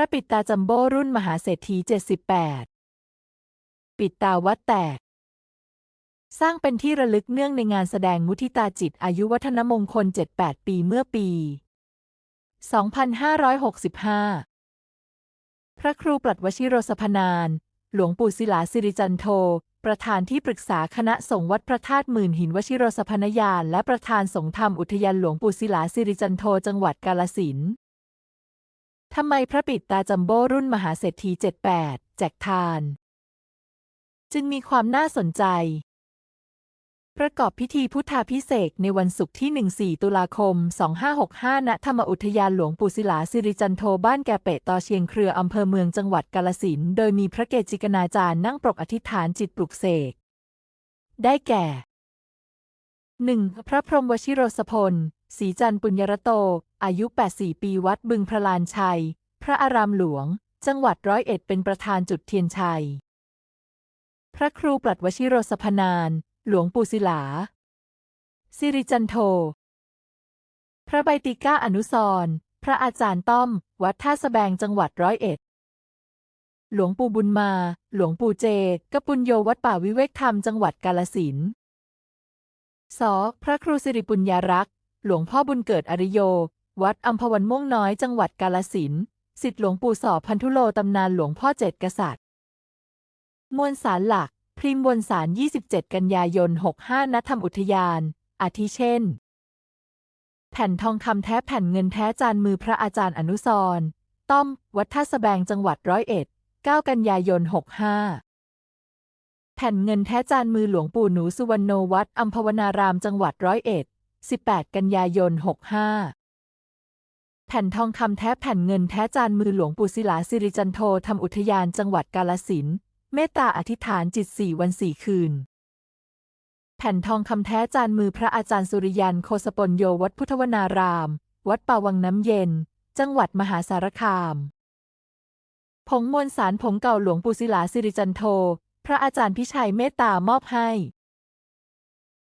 ระปิดตาจัมโบ้รุ่นมหาเศรษฐี 78 ปิดตาวัดแตก สร้างเป็นที่ระลึกเนื่องในงานแสดงมุทิตาจิตอายุวัฒนมงคล 78 ปีเมื่อปี 2565 พระครูปลัดวชิโรสพนาน หลวงปู่ศิลาสิริจันโท ประธานที่ปรึกษาคณะสงฆ์วัดพระธาตุหมื่นหินวชิโรสพนยาน และประธานสงฆ์ธรรมอุทยานหลวงปู่ศิลาสิริจันโทจังหวัดกาลสิน ทำไมพระปิดตาจัมโบ้รุ่นมหาเศรษฐี 78 แจกทาน จึงมีความน่าสนใจ ประกอบพิธีพุทธาพิเศษในวันศุกร์ที่ 14 ตุลาคม 2565 ณ ธรรมอุทยานหลวงปู่ศิลาสิริจันโทบ้านแกเปะตอเชียงเครืออำเภอเมืองจังหวัดกาลสิน โดยมีพระเกจิกนาจารย์นั่งปรกอธิษฐานจิตปลุกเสก ได้แก่ 1. พระพรหมวชิโรสพลศรีจันทร์ปุญญรโต อายุ 84 ปีวัดบึงพระลานชัย พระอารามหลวง จังหวัดร้อยเอ็ดเป็นประธานจุดเทียนชัย พระครูปลัดวชิโรสพนาน หลวงปู่ศิลา สิริจันโท พระใบติก้าอนุสรพระอาจารย์ต้อม วัดท่าสะแบงจังหวัดร้อยเอ็ด หลวงปู่บุญมา หลวงปู่เจกปุญโยวัดป่าวิเวกธรรมจังหวัดกาลสิน สพระครูสิริปุญญารักษ์ หลวงพ่อบุญเกิดอริโย วัดอัมพวันม่วงน้อยจังหวัดกาลสินสิทธิหลวงปู่สอบพันธุโลตำนานหลวงพ่อเจ็ดกษัตริย์ มวลสารหลัก พริมมวลสาร 27 กันยายน 65ณธรรมอุทยาน อาทิเช่น แผ่นทองคำแท้แผ่นเงินแท้จานมือพระอาจารย์อนุสรต้อม วัดท่าสะแบงจังหวัดร้อยเอ็ด9กันยายน 65 แผ่นเงินแท้จานมือหลวงปู่หนูสุวรรณโนวัดอัมพวนารามจังหวัดร้อยเอ็ด 18 กันยายน 65 แผ่นทองคำแท้แผ่นเงินแท้จานมือหลวงปู่ศิลาสิริจันโททำอุทยานจังหวัดกาลสินเมตตาอธิษฐานจิตสี่วันสี่คืน แผ่นทองคำแท้จานมือพระอาจารย์สุริยันโคสปนโยวัดพุทธวนาราม วัดป่าวังน้ำเย็น จังหวัดมหาสารคาม ผงมวลสารผงเก่าหลวงปู่ศิลาสิริจันโท พระอาจารย์พิชัยเมตตามอบให้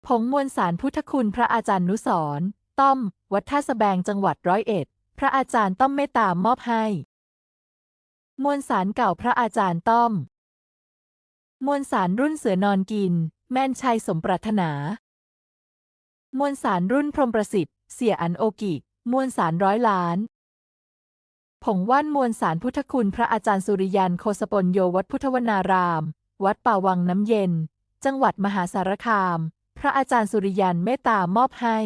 ผงมวลสารพุทธคุณพระอาจารย์นุสรต้อม วัดท่าสะแบงจังหวัดร้อยเอ็ด พระอาจารย์ต้อมเมตตามอบให้ มวลสารเก่าพระอาจารย์ต้อม มวลสารรุ่นเสือนอนกิน แม่นชัยสมปรารถนา มวลสารรุ่นพรมประสิทธิ์ เสียอันโอกิ มวลสารร้อยล้าน ผงว่านมวลสารพุทธคุณพระอาจารย์สุริยันโคสปนโยวัดพุทธวนาราม วัดป่าวังน้ำเย็น จังหวัดมหาสารคาม พระอาจารย์สุริยันเมตตามอบให้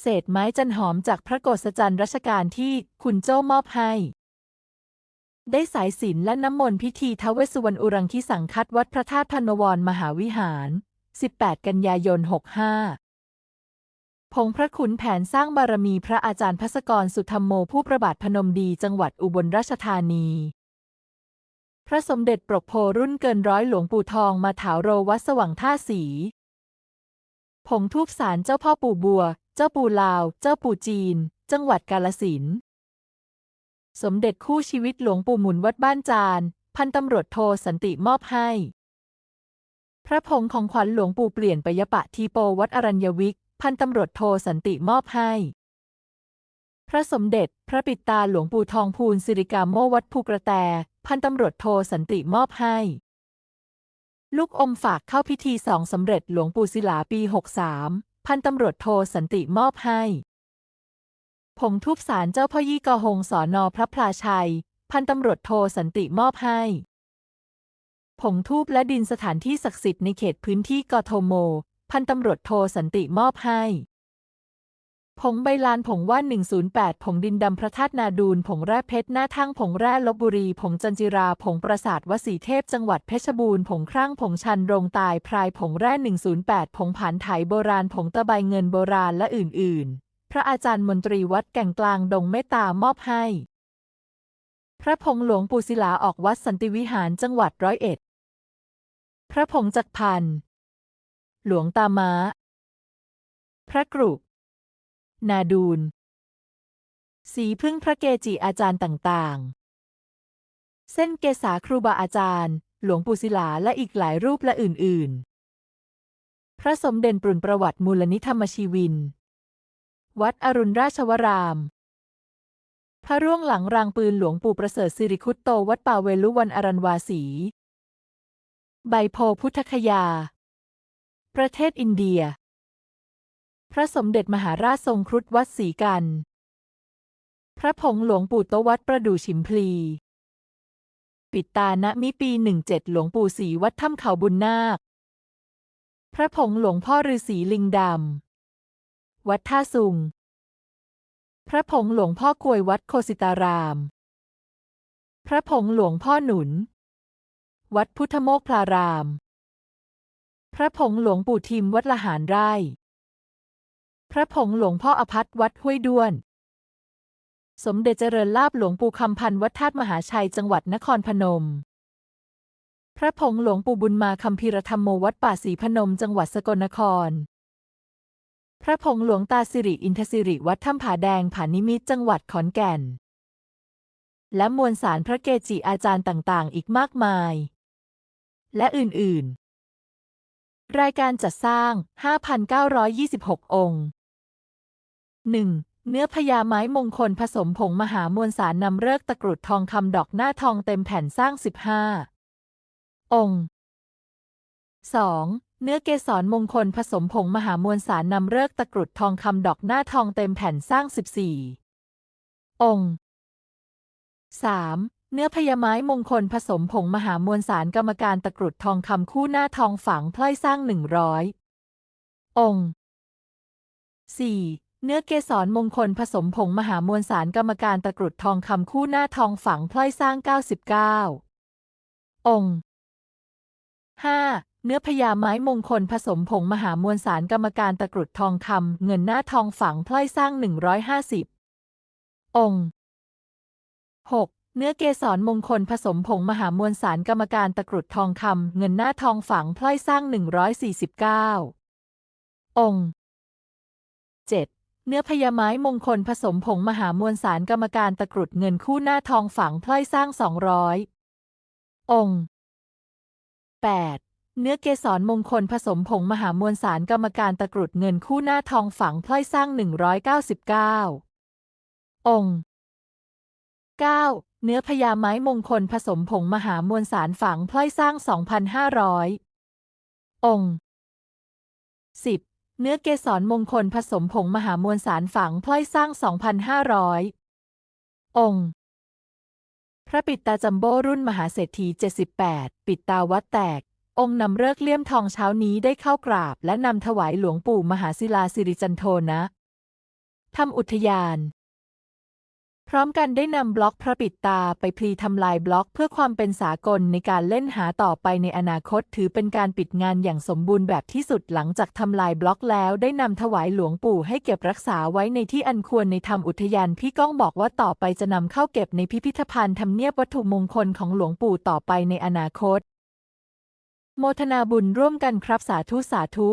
เศษไม้จันหอมจากพระโกศจันทร์รัชกาลที่คุณโจ้มอบให้ ได้สายสิญจนและน้ำมนต์พิธีทเวสุวรรณอุรังคิสังคัดวัดพระธาตุพนวรมหาวิหาร 18 กันยายน 65ผงพระขุนแผนสร้างบารมีพระอาจารย์พัสกรสุธรรมโมผู้ประบาทพนมดีจังหวัดอุบลราชธานี พระสมเด็จปรกโพรุ่นเกินร้อยหลวงปู่ทองมาถาวโรวัดสว่างท่าสี ผงทูบสารเจ้าพ่อปู่บัว เจ้าปู่ลาว เจ้าปู่จีน จังหวัดกาลสิน สมเด็จคู่ชีวิตหลวงปู่หมุนวัดบ้านจาน พันตำรวจโทสันติมอบให้ พระพงของขวัญหลวงปู่เปลี่ยนปยปะทีโปวัดอรัญญวิก พันตำรวจโทสันติมอบให้ พระสมเด็จ พระปิตาหลวงปู่ทองพูนสิริกาโมวัดภูกระแต พันตำรวจโทสันติมอบให้ ลูกอมฝากเข้าพิธีสองสำเร็จหลวงปู่ศิลาปี 63 พันตำรวจโทสันติมอบให้ ผงทูบสารเจ้าพ่อยี่กอหงสอนอพระพลาชัย พันตำรวจโทสันติมอบให้ ผงทูบและดินสถานที่ศักดิ์สิทธิ์ในเขตพื้นที่กทม พันตำรวจโทสันติมอบให้ ผงใบลานผงว่าน 108 ผงดินดำพระธาตุนาดูน ผงแร่เพชรหน้าทั้งผงแร่ลบบุรี ผงจันจิรา ผงปราสาทวสีเทพจังหวัดเพชรบูรณ์ ผงครั่งผงชันโรงตายพรายผงแร่ 108 ผงผานไถโบราณ ผงตะไบเงินโบราณและอื่น ๆ พระอาจารย์มนตรีวัดแก่งกลางดงเมตตามอบให้ พระผงหลวงปู่ศิลาออกวัดสันติวิหารจังหวัดร้อยเอ็ด พระผงจักพัน หลวงตาม้า พระกรุ นาดูนสีพึ่งพระเกจิอาจารย์ต่างๆ เส้นเกษาครูบาอาจารย์ หลวงปู่ศิลาและอีกหลายรูปและอื่น ๆ พระสมเด็จปรุนประวัติมูลนิธรรมชีวิน วัดอรุณราชวราม พระร่วงหลังรางปืนหลวงปู่ประเสริฐสิริคุตโตวัดป่าเวลุวันอรันวาสี ใบโพพุทธคยา ประเทศอินเดีย ระสมเด็จมหาราชทรงครุฑวัดศรีกัน พระผงหลวงปู่โตวัดประดู่ฉิมพลี ปิดตาณมิปี 17 หลวงปู่ศรีวัดถ้ำเขาบุญนาค พระผงหลวงพ่อฤาษีลิงดำ วัดท่าสุง พระผงหลวงพ่อกลวยวัดโคสิตาราม พระผงหลวงพ่อหนุน วัดพุทธโมกพลาราม พระผงหลวงปู่ทิมวัดละหารไร่ พระผงหลวงพ่ออภัทวัดห้วยด้วน สมเด็จเจริญลาบหลวงปู่คำพันธ์วัดธาตุมหาชัยจังหวัดนครพนม พระผงหลวงปู่บุญมาคัมภีรธรรมโมวัดป่าศรีพนมจังหวัดสกลนคร พระผงหลวงตาสิริอินทสิริวัดถ้ำผาแดงผานิมิตจังหวัดขอนแก่น และมวลสารพระเกจิอาจารย์ต่างๆ อีกมากมาย และอื่นๆ รายการจัดสร้าง 5,926 องค์ 1. เนื้อพญาไม้มงคลผสมผงมหามวลสารนำเลิกตะกรุดทองคำดอกหน้าทองเต็มแผ่นสร้าง 15 องค์ 2. เนื้อเกสรมงคลผสมผงมหามวลสารนำเลิกตะกรุดทองคำดอกหน้าทองเต็มแผ่นสร้าง 14 องค์ 3. เนื้อพญาไม้มงคลผสมผงมหามวลสารกรรมการตะกรุดทองคำคู่หน้าทองฝังพลอยสร้าง 100 องค์ 4. เนื้อเกสรมงคลผสมผงมหามวลสารกรรมการตะกรุดทองคำคู่หน้าทองฝังพลอยสร้าง 99 องค์ 5. เนื้อพญาไม้มงคลผสมผงมหามวลสารกรรมการตะกรุดทองคำเงินหน้าทองฝังพลอยสร้าง 150 องค์ 6. เนื้อเกสรมงคลผสมผงมหามวลสารกรรมการตะกรุดทองคำเงินหน้าทองฝังพลอยสร้าง 149 องค์ 7. เนื้อพญาไม้มงคลผสมผงมหามวลสารกรรมการตะกรุดเงินคู่หน้าทองฝังพลอยสร้าง200อยองค์ 8. เนื้อเกสรมงคลผสมผงมหามวลสารกรรมการตะกรุดเงินคู่หน้าทองฝังพลอยสร้าง 199 องค์ 9. เนื้อพญาไม้มงคลผสมผงมหามวลสารฝังพลอยสร้าง 2,500 องค์ 10. เนื้อเกสรมงคลผสมผงมหามวลสารฝังพลอยสร้าง 2,500 องค์ พระปิดตาจัมโบ้รุ่นมหาเศรษฐี 78 ปิดตาวัดแตก องค์นำเลิกเลี่ยมทองเช้านี้ได้เข้ากราบ และนำถวายหลวงปู่มหาศิลาสิริจันโทนะทำอุทยาน พร้อมกันได้นำบล็อกพระปิดตาไปพลีทำลายบล็อกเพื่อความเป็นสากลในการเล่นหาต่อไปในอนาคตถือเป็นการปิดงานอย่างสมบูรณ์แบบที่สุดหลังจากทำลายบล็อกแล้วได้นำถวายหลวงปู่ให้เก็บรักษาไว้ในที่อันควรในธรรมอุทยานพี่ก้องบอกว่าต่อไปจะนำเข้าเก็บในพิพิธภัณฑ์ทำเนียบวัตถุมงคลของหลวงปู่ต่อไปในอนาคต โมทนาบุญร่วมกันครับสาธุสาธุ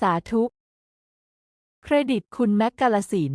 สาธุ เครดิตคุณแม็กกาลสิน